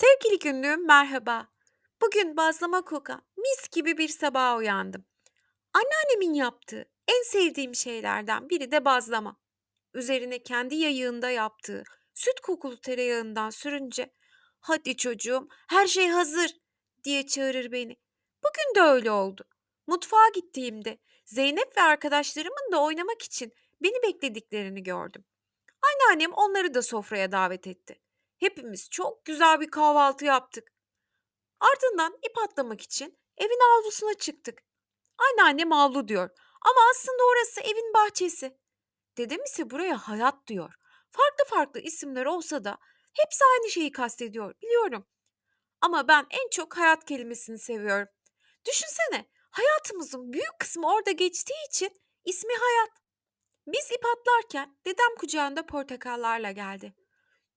Sevgili günlüğüm merhaba. Bugün bazlama kokan mis gibi bir sabaha uyandım. Anneannemin yaptığı en sevdiğim şeylerden biri de bazlama. Üzerine kendi yayığında yaptığı süt kokulu tereyağından sürünce "Hadi çocuğum, her şey hazır." diye çağırır beni. Bugün de öyle oldu. Mutfağa gittiğimde Zeynep ve arkadaşlarımın da oynamak için beni beklediklerini gördüm. Anneannem onları da sofraya davet etti. Hepimiz çok güzel bir kahvaltı yaptık. Ardından ip atlamak için evin avlusuna çıktık. Anneannem avlu diyor ama aslında orası evin bahçesi. Dedem ise buraya hayat diyor. Farklı farklı isimler olsa da hepsi aynı şeyi kastediyor biliyorum. Ama ben en çok hayat kelimesini seviyorum. Düşünsene hayatımızın büyük kısmı orada geçtiği için ismi hayat. Biz ip atlarken dedem kucağında portakallarla geldi.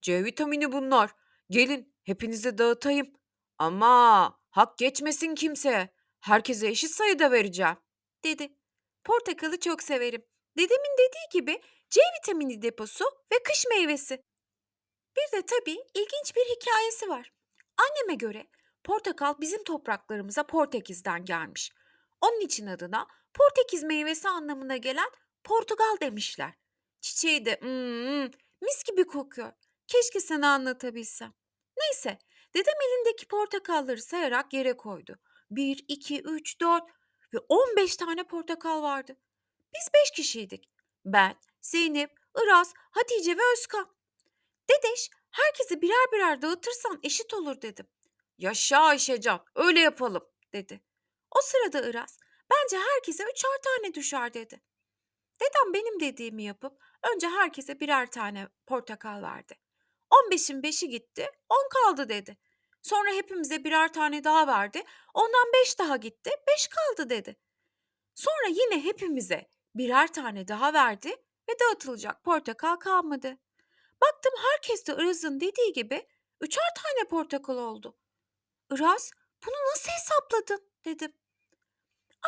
C vitamini bunlar. Gelin hepinize dağıtayım. Ama hak geçmesin kimseye. Herkese eşit sayıda vereceğim. Dedi. Portakalı çok severim. Dedemin dediği gibi C vitamini deposu ve kış meyvesi. Bir de tabii ilginç bir hikayesi var. Anneme göre portakal bizim topraklarımıza Portekiz'den gelmiş. Onun için adına Portekiz meyvesi anlamına gelen Portugal demişler. Çiçeği de mm, mis gibi kokuyor. Keşke sana anlatabilsem. Neyse, dedem elindeki portakalları sayarak yere koydu. Bir, iki, üç, dört ve on beş tane portakal vardı. Biz beş kişiydik. Ben, Zeynep, Iraz, Hatice ve Özkan. Dedeş, herkese birer birer dağıtırsan eşit olur dedim. Yaşa Ayşecan, öyle yapalım dedi. O sırada Iraz, bence herkese üçer tane düşer dedi. Dedem benim dediğimi yapıp önce herkese birer tane portakal verdi. 15'in 5'i gitti, 10 kaldı dedi. Sonra hepimize birer tane daha verdi. Ondan 5 daha gitti, 5 kaldı dedi. Sonra yine hepimize birer tane daha verdi ve dağıtılacak portakal kalmadı. Baktım herkes de Iraz'ın dediği gibi üçer tane portakal oldu. Iraz, bunu nasıl hesapladın dedim.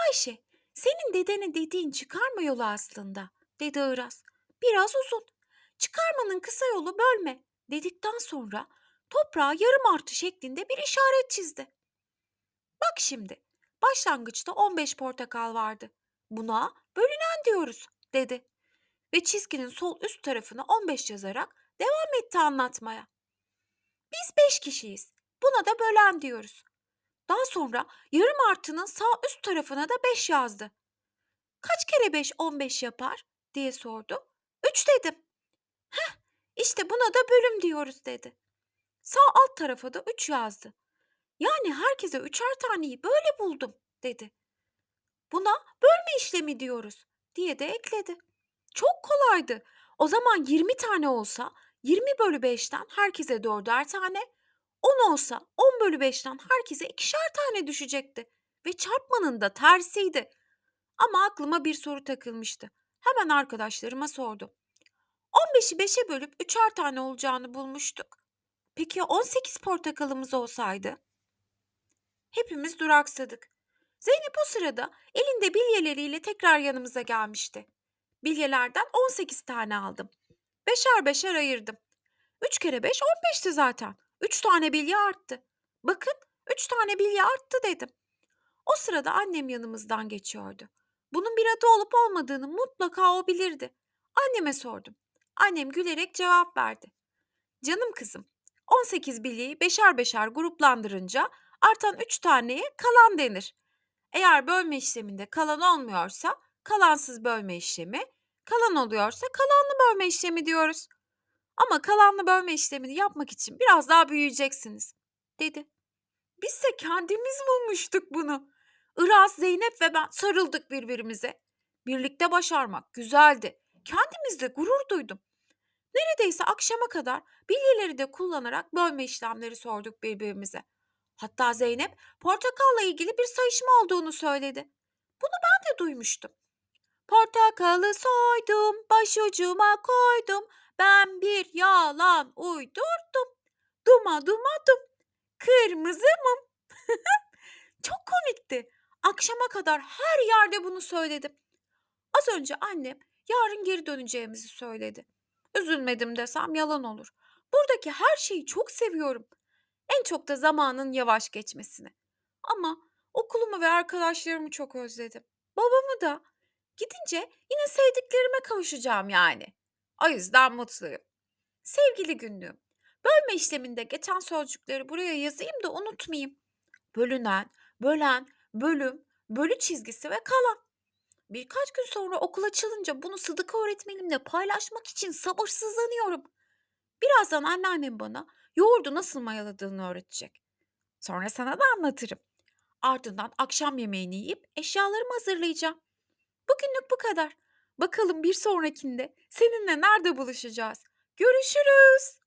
Ayşe, senin dedene dediğin çıkarma yolu aslında, dedi Iraz. Biraz uzun. Çıkarmanın kısa yolu bölme, dedikten sonra toprağa yarım artı şeklinde bir işaret çizdi. Bak şimdi, başlangıçta 15 portakal vardı. Buna bölünen diyoruz, dedi. Ve çizginin sol üst tarafına 15 yazarak devam etti anlatmaya. Biz 5 kişiyiz. Buna da bölen diyoruz. Daha sonra yarım artının sağ üst tarafına da 5 yazdı. Kaç kere 5 15 yapar diye sordu. 3 dedim. Heh işte buna da bölüm diyoruz dedi. Sağ alt tarafa da 3 yazdı. Yani herkese üçer taneyi böyle buldum dedi. Buna bölme işlemi diyoruz diye de ekledi. Çok kolaydı. O zaman 20 tane olsa 20 bölü 5'ten herkese dörder tane, 10 olsa 10 bölü 5'ten herkese ikişer tane düşecekti. Ve çarpmanın da tersiydi. Ama aklıma bir soru takılmıştı. Hemen arkadaşlarıma sordum. 15'i 5'e bölüp üçer tane olacağını bulmuştuk. Peki ya 18 portakalımız olsaydı? Hepimiz duraksadık. Zeynep o sırada elinde bilyeleriyle tekrar yanımıza gelmişti. Bilyelerden 18 tane aldım. Beşer beşer ayırdım. 3 kere 5 15'ti zaten. 3 tane bilye arttı. Bakın 3 tane bilye arttı dedim. O sırada annem yanımızdan geçiyordu. Bunun bir adı olup olmadığını mutlaka o bilirdi. Anneme sordum. Annem gülerek cevap verdi. Canım kızım, 18 bilyeyi beşer beşer gruplandırınca artan 3 taneye kalan denir. Eğer bölme işleminde kalan olmuyorsa kalansız bölme işlemi, kalan oluyorsa kalanlı bölme işlemi diyoruz. Ama kalanlı bölme işlemini yapmak için biraz daha büyüyeceksiniz, dedi. Biz de kendimiz bulmuştuk bunu. Iraz, Zeynep ve ben sarıldık birbirimize. Birlikte başarmak güzeldi. Kendimizde gurur duydum. Neredeyse akşama kadar bilyeleri de kullanarak bölme işlemleri sorduk birbirimize. Hatta Zeynep portakalla ilgili bir sayışma olduğunu söyledi. Bunu ben de duymuştum. Portakalı soydum, başucuma koydum. Ben bir yalan uydurdum. Duma duma dum. Kırmızı mum. Çok komikti. Akşama kadar her yerde bunu söyledim. Az önce annem yarın geri döneceğimizi söyledi. Üzülmedim desem yalan olur. Buradaki her şeyi çok seviyorum. En çok da zamanın yavaş geçmesini. Ama okulumu ve arkadaşlarımı çok özledim. Babamı da. Gidince yine sevdiklerime kavuşacağım yani. O yüzden mutluyum. Sevgili günlüğüm, bölme işleminde geçen sözcükleri buraya yazayım da unutmayayım. Bölünen, bölen, bölüm, bölü çizgisi ve kalan. Birkaç gün sonra okul açılınca bunu Sıdıka öğretmenimle paylaşmak için sabırsızlanıyorum. Birazdan anneannem bana yoğurdu nasıl mayaladığını öğretecek. Sonra sana da anlatırım. Ardından akşam yemeğini yiyip eşyalarımı hazırlayacağım. Bugünlük bu kadar. Bakalım bir sonrakinde seninle nerede buluşacağız? Görüşürüz.